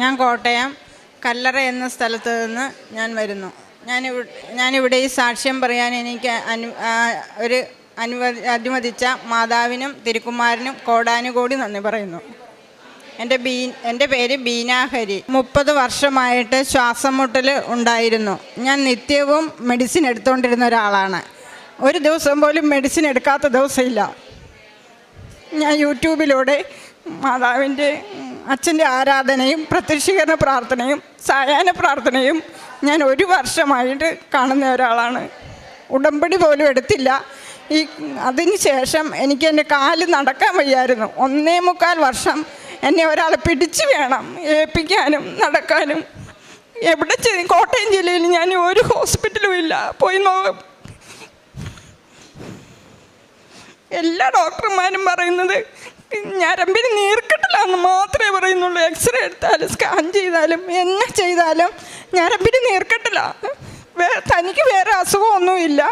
ഞാൻ കോട്ടയം കല്ലറ എന്ന സ്ഥലത്ത് നിന്ന് ഞാൻ വരുന്നു. ഞാനിവിടെ ഞാനിവിടെ ഈ സാക്ഷ്യം പറയാൻ എനിക്ക് അനു ഒരു അനുവദി അനുവദിച്ച മാതാവിനും തിരുക്കുമാരനും കോടാനുകോടി നന്ദി പറയുന്നു. എന്റെ ബീ എന്റെ പേര് ബീനാഹരി. മുപ്പത് വർഷമായിട്ട് ശ്വാസം മുട്ടൽ ഉണ്ടായിരുന്നു. ഞാൻ നിത്യവും മെഡിസിൻ എടുത്തുകൊണ്ടിരുന്ന ഒരാളാണ്. ഒരു ദിവസം പോലും മെഡിസിൻ എടുക്കാത്ത ദിവസമില്ല. ഞാൻ യൂട്യൂബിലൂടെ മാതാവിന്റെ അച്ഛന്റെ ആരാധനയും പ്രത്യക്ഷീകരണ പ്രാർത്ഥനയും സായാഹ്ന പ്രാർത്ഥനയും ഞാൻ ഒരു വർഷമായിട്ട് കാണുന്ന ഒരാളാണ്. ഉടമ്പടി പോലും എടുത്തില്ല. ഈ അതിന് ശേഷം എനിക്ക് എന്റെ കാൽ നടക്കാൻ വയ്യായിരുന്നു. ഒന്നേ മുക്കാൽ വർഷം എന്നെ ഒരാളെ പിടിച്ചു വേണം ഏൽപ്പിക്കാനും നടക്കാനും. എവിടെ ചെ- കോട്ടയം ജില്ലയിൽ ഞാൻ ഒരു ഹോസ്പിറ്റലും ഇല്ല. പോയി നോ എല്ലാ ഡോക്ടർമാരും പറയുന്നത് ഞരമ്പിന് നീർക്കെട്ടിലാന്ന് മാത്രമേ പറയുന്നുള്ളൂ. എക്സ്റേ എടുത്താലും സ്കാൻ ചെയ്താലും എന്നെ ചെയ്താലും ഞരമ്പിന് നീർക്കിട്ടില്ല വേ തനിക്ക് വേറെ അസുഖമൊന്നുമില്ല.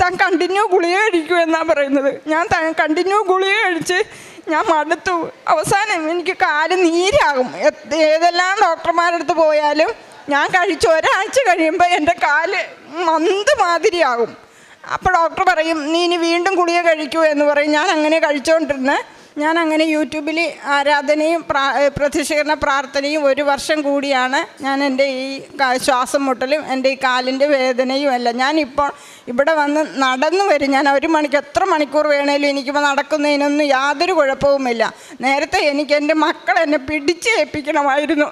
താൻ കണ്ടിന്യൂ ഗുളിക കഴിക്കൂ എന്നാണ് പറയുന്നത്. ഞാൻ കണ്ടിന്യൂ ഗുളിക കഴിച്ച് ഞാൻ മടുത്തു. അവസാനം എനിക്ക് കാൽ നീരാകും. ഏതെല്ലാം ഡോക്ടർമാരുടെ അടുത്ത് പോയാലും ഞാൻ കഴിച്ച് ഒരാഴ്ച കഴിയുമ്പോൾ എന്റെ കാൽ മന്ത് മാതിരിയാകും. അപ്പോൾ ഡോക്ടർ പറയും നീ ഇനി വീണ്ടും ഗുളിക കഴിക്കൂ എന്ന് പറയും. ഞാൻ അങ്ങനെ കഴിച്ചുകൊണ്ടിരുന്ന് ഞാൻ അങ്ങനെ യൂട്യൂബിൽ ആരാധനയും പ്രാ പ്രതിഷേധ പ്രാർത്ഥനയും ഒരു വർഷം കൂടിയാണ് ഞാൻ എന്റെ ഈ ശ്വാസം മുട്ടലും എന്റെ ഈ കാലിന്റെ വേദനയും എല്ലാം. ഞാനിപ്പോൾ ഇവിടെ വന്ന് നടന്നു വരും. ഞാൻ ഒരു മണിക്ക് എത്ര മണിക്കൂർ വേണേലും എനിക്കിപ്പോൾ നടക്കുന്നതിനൊന്നും യാതൊരു കുഴപ്പവുമില്ല. നേരത്തെ എനിക്ക് എന്റെ മക്കൾ എന്നെ പിടിച്ച് ഏൽപ്പിക്കണമായിരുന്നു.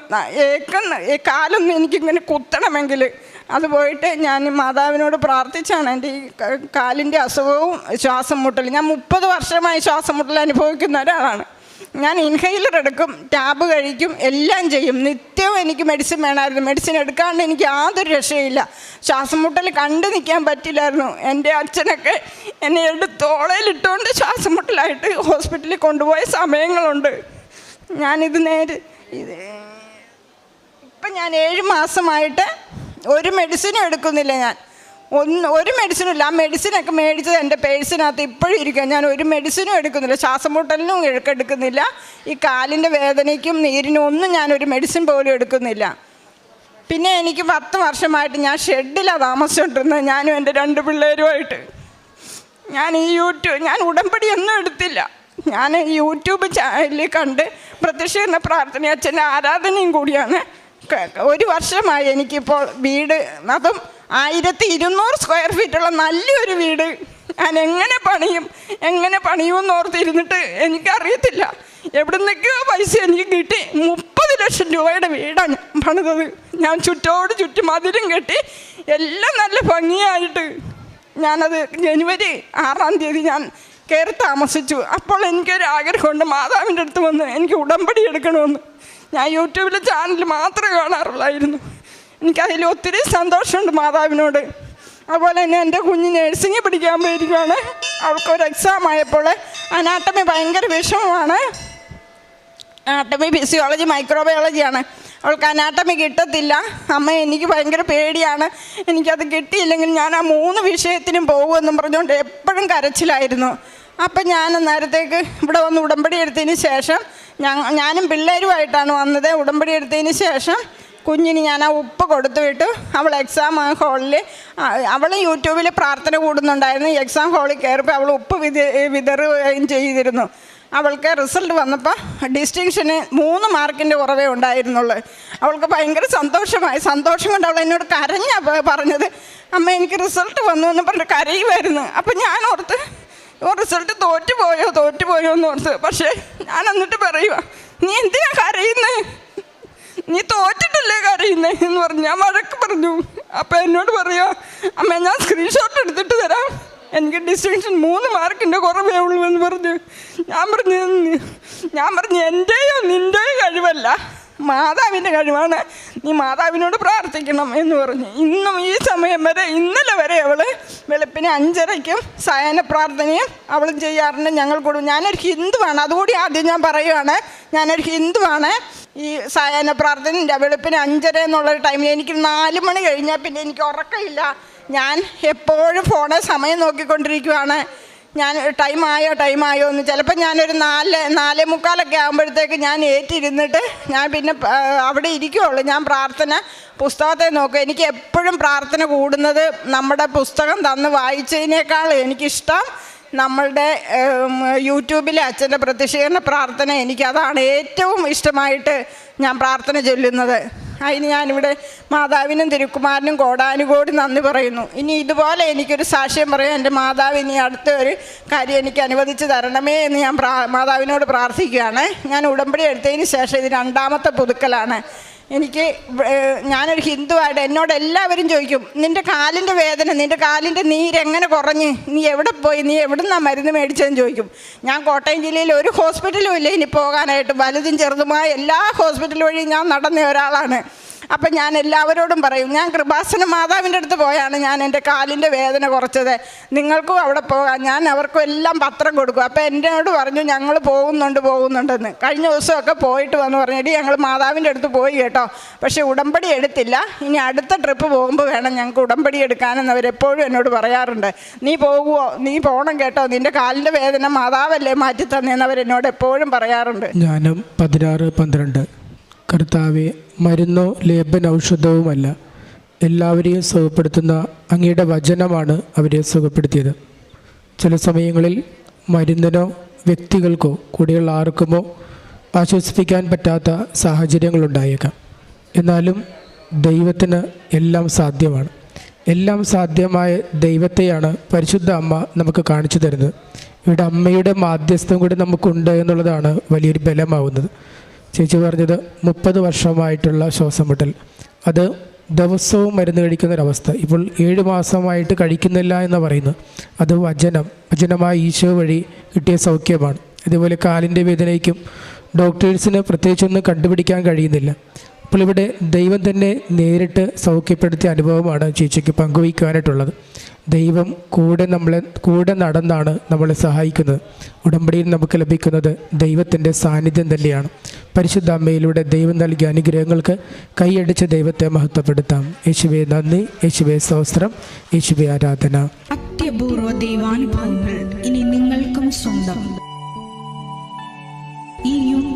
ഏക്കുന്ന കാലൊന്നും എനിക്കിങ്ങനെ കുത്തണമെങ്കിൽ അത് പോയിട്ട് ഞാൻ മാതാവിനോട് പ്രാർത്ഥിച്ചാണ്. എന്റെ ഈ കാലിന്റെ അസുഖവും ശ്വാസം മുട്ടൽ ഞാൻ മുപ്പത് വർഷമായി ശ്വാസം മുട്ടൽ അനുഭവിക്കുന്ന ഒരാളാണ്. ഞാൻ ഇൻഹെയിലർ എടുക്കും ടാബ് കഴിക്കും എല്ലാം ചെയ്യും. നിത്യവും എനിക്ക് മെഡിസിൻ വേണമായിരുന്നു. മെഡിസിൻ എടുക്കാണ്ട് എനിക്ക് യാതൊരു രക്ഷയില്ല ശ്വാസം മുട്ടൽ കണ്ടു നിൽക്കാൻ പറ്റില്ലായിരുന്നു. എന്റെ അച്ഛനൊക്കെ എന്നെ എടുത്തോളയിലിട്ടുകൊണ്ട് ശ്വാസം മുട്ടലായിട്ട് ഹോസ്പിറ്റലിൽ കൊണ്ടുപോയ സമയങ്ങളുണ്ട്. ഞാനിത് നേരെ ഇത് ഇപ്പം ഞാൻ ഏഴ് മാസമായിട്ട് ഒരു മെഡിസിനും എടുക്കുന്നില്ല ഞാൻ. ഒന്ന് ഒരു മെഡിസിനും ഇല്ല. ആ മെഡിസിനൊക്കെ മേടിച്ചത് എന്റെ പേഴ്സിനകത്ത് ഇപ്പോഴും ഇരിക്കുക ഞാൻ ഒരു മെഡിസിനും എടുക്കുന്നില്ല. ശ്വാസം മുട്ടലിനും ഈ കാലിന്റെ വേദനയ്ക്കും നീരിനും ഒന്നും ഞാൻ ഒരു മെഡിസിൻ പോലും എടുക്കുന്നില്ല. പിന്നെ എനിക്ക് പത്ത് വർഷമായിട്ട് ഞാൻ ഷെഡിലാണ് താമസിച്ചുകൊണ്ടിരുന്നത്. ഞാനും എന്റെ രണ്ട് പിള്ളേരുമായിട്ട്. ഞാൻ ഈ യൂട്യൂബ് ഞാൻ ഉടമ്പടി ഒന്നും എടുത്തില്ല. ഞാൻ യൂട്യൂബ് ചാനലിൽ കണ്ട് പ്രത്യക്ഷ എന്ന പ്രാർത്ഥന അച്ഛന്റെ ആരാധനയും കൂടിയാണ്. ഒരു വർഷമായി എനിക്കിപ്പോൾ വീട് അതും ആയിരത്തി ഇരുന്നൂറ് സ്ക്വയർ ഫീറ്റുള്ള നല്ലൊരു വീട്. ഞാൻ എങ്ങനെ പണിയും എങ്ങനെ പണിയുമെന്ന് ഓർത്തിരുന്നിട്ട് എനിക്കറിയത്തില്ല. എവിടെ നിൽക്കുക പൈസ എനിക്ക് കിട്ടി. മുപ്പത് ലക്ഷം രൂപയുടെ വീടാണ് പണിതത്. ഞാൻ ചുറ്റോട് ചുറ്റും മതിലും കെട്ടി എല്ലാം നല്ല ഭംഗിയായിട്ട് ഞാനത് ജനുവരി ആറാം തീയതി ഞാൻ കയറി താമസിച്ചു. അപ്പോൾ എനിക്കൊരു ആഗ്രഹമുണ്ട് മാതാവിന്റെ അടുത്ത് വന്ന് എനിക്ക് ഉടമ്പടി എടുക്കണമെന്ന്. ഞാൻ യൂട്യൂബിലെ ചാനൽ മാത്രമേ കാണാറുള്ളായിരുന്നു. എനിക്കതിൽ ഒത്തിരി സന്തോഷമുണ്ട് മാതാവിനോട്. അതുപോലെ തന്നെ എന്റെ കുഞ്ഞ് നേഴ്സിംഗ് പഠിക്കാൻ പോയിരിക്കുകയാണ് അവൾക്കൊരു എക്സാം ആയപ്പോൾ അനാട്ടമി ഭയങ്കര വിഷമമാണ്. അനാട്ടമി ഫിസിയോളജി മൈക്രോബയോളജിയാണ് അവൾക്ക് അനാട്ടമി കിട്ടത്തില്ല. അമ്മ എനിക്ക് ഭയങ്കര പേടിയാണ്. എനിക്കത് കിട്ടിയില്ലെങ്കിൽ ഞാൻ ആ മൂന്ന് വിഷയത്തിനും പോകുമെന്നും പറഞ്ഞുകൊണ്ട് എപ്പോഴും കരച്ചിലായിരുന്നു. അപ്പം ഞാൻ നേരത്തേക്ക് ഇവിടെ വന്ന് ഉടമ്പടി എടുത്തതിന് ശേഷം ഞാനും പിള്ളേരുമായിട്ടാണ് വന്നത്. ഉടമ്പടി എടുത്തതിന് ശേഷം കുഞ്ഞിന് ഞാൻ ആ ഉപ്പ് കൊടുത്തു വിട്ടു. അവൾ എക്സാം ഹാളിൽ അവൾ യൂട്യൂബിൽ പ്രാർത്ഥന കൂടുന്നുണ്ടായിരുന്നു. എക്സാം ഹാളിൽ കയറിപ്പോൾ അവൾ ഉപ്പ് വിത വിതറുകയും ചെയ്തിരുന്നു. അവൾക്ക് റിസൾട്ട് വന്നപ്പോൾ ഡിസ്റ്റിങ്ഷന് മൂന്ന് മാർക്കിന്റെ കുറവേ ഉണ്ടായിരുന്നുള്ളൂ. അവൾക്ക് ഭയങ്കര സന്തോഷമായി. സന്തോഷം കൊണ്ട് അവൾ എന്നോട് കരഞ്ഞ പറഞ്ഞത്. അമ്മ എനിക്ക് റിസൾട്ട് വന്നു എന്ന് പറഞ്ഞിട്ട് കരയുമായിരുന്നു. അപ്പം ഞാൻ ഓർത്ത് റിസൾട്ട് തോറ്റുപോയോ തോറ്റുപോയോ എന്ന് ഓർത്ത്. പക്ഷേ ഞാൻ എന്നിട്ട് പറയുക നീ എന്തിനാ കരയുന്നത് നീ തോറ്റിട്ടല്ലേ കരയുന്നേ? എന്ന് പറഞ്ഞു ഞാൻ വഴക്ക് പറഞ്ഞു. അപ്പം എന്നോട് പറയുക അമ്മ ഞാൻ സ്ക്രീൻഷോട്ട് എടുത്തിട്ട് തരാം. എനിക്ക് ഡിസ്റ്റിങ്ഷൻ മൂന്ന് മാർക്കിന്റെ കുറവേ ഉള്ളൂ എന്ന് പറഞ്ഞു. ഞാൻ പറഞ്ഞു ഞാൻ പറഞ്ഞു എന്റെയോ നിന്റെയോ കഴിവല്ല. മാതാവിന്റെ കഴിവാണ്. നീ മാതാവിനോട് പ്രാർത്ഥിക്കണം എന്ന് പറഞ്ഞു. ഇന്നും ഈ സമയം വരെ ഇന്നലെ വരെ അവൾ വെളുപ്പിന് അഞ്ചരയ്ക്കും സായന പ്രാർത്ഥനയും അവൾ ചെയ്യാറുണ്ട്. ഞങ്ങൾ കൂടും ഞാനൊരു ഹിന്ദുവാണ്. അതുകൂടി ആദ്യം ഞാൻ പറയുകയാണ് ഞാനൊരു ഹിന്ദുവാണ്. ഈ സായന പ്രാർത്ഥന വെളുപ്പിന് അഞ്ചര എന്നുള്ള ടൈമിൽ എനിക്ക് നാല് മണി കഴിഞ്ഞാൽ പിന്നെ എനിക്ക് ഉറക്കമില്ല. ഞാൻ എപ്പോഴും ഫോണ് സമയം നോക്കിക്കൊണ്ടിരിക്കുവാണ്. ഞാൻ ടൈം ആയോ ടൈം ആയോ എന്ന് ചിലപ്പോൾ ഞാനൊരു നാല് നാല് മുക്കാലൊക്കെ ആകുമ്പോഴത്തേക്ക് ഞാൻ ഏറ്റിരുന്നിട്ട് ഞാൻ പിന്നെ അവിടെ ഇരിക്കുകയുള്ളൂ ഞാൻ പ്രാർത്ഥന പുസ്തകത്തെ നോക്കും. എനിക്ക് എപ്പോഴും പ്രാർത്ഥന കൂടുന്നത് നമ്മുടെ പുസ്തകം തന്ന് വായിച്ചതിനേക്കാൾ എനിക്കിഷ്ടം നമ്മളുടെ യൂട്യൂബിലെ അച്ഛന്റെ പ്രതിഷേധ പ്രാർത്ഥന എനിക്കതാണ് ഏറ്റവും ഇഷ്ടമായിട്ട് ഞാൻ പ്രാർത്ഥന ചൊല്ലുന്നത്. അതിന് ഞാനിവിടെ മാതാവിനും തിരുക്കുമാരനും കോടാനുകോടി നന്ദി പറയുന്നു. ഇനി ഇതുപോലെ എനിക്കൊരു സാക്ഷ്യം പറയാം എന്റെ മാതാവ് ഇനി അടുത്ത ഒരു കാര്യം എനിക്ക് അനുവദിച്ച് തരണമേ എന്ന് ഞാൻ മാതാവിനോട് പ്രാർത്ഥിക്കുകയാണ്. ഞാൻ ഉടമ്പടി എടുത്തതിന് ശേഷം ഇത് രണ്ടാമത്തെ പുതുക്കലാണ്. എനിക്ക് ഞാനൊരു ഹിന്ദുവായിട്ട് എന്നോട് എല്ലാവരും ചോദിക്കും നിന്റെ കാലിന്റെ വേദന നിന്റെ കാലിന്റെ നീരെങ്ങനെ കുറഞ്ഞ്? നീ എവിടെ പോയി? നീ എവിടെ നിന്നാണ് മരുന്ന് മേടിച്ചതെന്ന് ചോദിക്കും. ഞാൻ കോട്ടയം ജില്ലയിൽ ഒരു ഹോസ്പിറ്റലും ഇല്ല ഇനി പോകാനായിട്ട്. വലുതും ചെറുതുമായ എല്ലാ ഹോസ്പിറ്റൽ വഴിയും ഞാൻ നടന്ന ഒരാളാണ്. അപ്പം ഞാൻ എല്ലാവരോടും പറയും ഞാൻ കൃപാസന മാതാവിന്റെ അടുത്ത് പോയാണ്. ഞാൻ എന്റെ കാലിന്റെ വേദന കുറച്ചത്. നിങ്ങൾക്കും അവിടെ പോകാം. ഞാൻ അവർക്കും എല്ലാം പത്രം കൊടുക്കും. അപ്പോൾ എന്നോട് പറഞ്ഞു ഞങ്ങൾ പോകുന്നുണ്ട് പോകുന്നുണ്ടെന്ന്. കഴിഞ്ഞ ദിവസമൊക്കെ പോയിട്ട് വന്ന് പറഞ്ഞു എടി ഞങ്ങൾ മാതാവിന്റെ അടുത്ത് പോയി കേട്ടോ. പക്ഷേ ഉടമ്പടി എടുത്തില്ല. ഇനി അടുത്ത ട്രിപ്പ് പോകുമ്പോൾ വേണം ഞങ്ങൾക്ക് ഉടമ്പടി എടുക്കാനെന്ന് അവരെപ്പോഴും എന്നോട് പറയാറുണ്ട്. നീ പോകുമോ നീ പോകണം കേട്ടോ. നിന്റെ കാലിന്റെ വേദന മാതാവല്ലേ മാറ്റി തന്നെയെന്ന് അവരെന്നോട് എപ്പോഴും പറയാറുണ്ട്. ഞാനും പതിനാറ് പന്ത്രണ്ട്. കർത്താവെ മരുന്നോ ലേപൻ ഔഷധവുമല്ല. എല്ലാവരെയും സുഖപ്പെടുത്തുന്ന അങ്ങയുടെ വചനമാണ് അവരെ സുഖപ്പെടുത്തിയത്. ചില സമയങ്ങളിൽ മരുന്നിനോ വ്യക്തികൾക്കോ കൂടെയുള്ള ആർക്കുമോ ആശ്വസിപ്പിക്കാൻ പറ്റാത്ത സാഹചര്യങ്ങളുണ്ടായേക്കാം എന്നാലും ദൈവത്തിന് എല്ലാം സാധ്യമാണ്. എല്ലാം സാധ്യമായ ദൈവത്തെയാണ് പരിശുദ്ധ അമ്മ നമുക്ക് കാണിച്ചു തരുന്നത്. ഇവിടെ അമ്മയുടെ മാധ്യസ്ഥം കൂടി നമുക്കുണ്ട് എന്നുള്ളതാണ് വലിയൊരു ബലമാവുന്നത്. ചേച്ചി പറഞ്ഞത് മുപ്പത് വർഷമായിട്ടുള്ള ശ്വാസം മുട്ടൽ. അത് ദിവസവും മരുന്ന് കഴിക്കുന്നൊരവസ്ഥ. ഇപ്പോൾ ഏഴ് മാസമായിട്ട് കഴിക്കുന്നില്ല എന്ന് പറയുന്നു. അത് വചനം വചനമായ ഈശോ വഴി കിട്ടിയ സൗഖ്യമാണ്. ഇതുപോലെ കാലിന്റെ വേദനയ്ക്കും ഡോക്ടേഴ്സിന് പ്രത്യേകിച്ചൊന്നും കണ്ടുപിടിക്കാൻ കഴിയുന്നില്ല. അപ്പോൾ ഇവിടെ ദൈവം തന്നെ നേരിട്ട് സൗഖ്യപ്പെടുത്തിയ അനുഭവമാണ് ചേച്ചിക്ക് പങ്കുവയ്ക്കാനായിട്ടുള്ളത്. ദൈവം കൂടെ നമ്മളെ കൂടെ നടന്നാണ് നമ്മളെ സഹായിക്കുന്നത്. ഉടമ്പടിയിൽ നമുക്ക് ലഭിക്കുന്നത് ദൈവത്തിന്റെ സാന്നിധ്യം തന്നെയാണ്. പരിശുദ്ധ അമ്മയിലൂടെ ദൈവം നൽകിയ അനുഗ്രഹങ്ങൾക്ക് കൈയടിച്ച് ദൈവത്തെ മഹത്വപ്പെടുത്താം. യേശുവെ നന്ദി. യേശുവെ സഹസ്രം യേശുവെ ആരാധന. അത്യപൂർവ ദൈവാനുഭവങ്ങൾ ഇനി നിങ്ങൾക്കും സ്വന്തം. ഈ യൂട്യൂബ്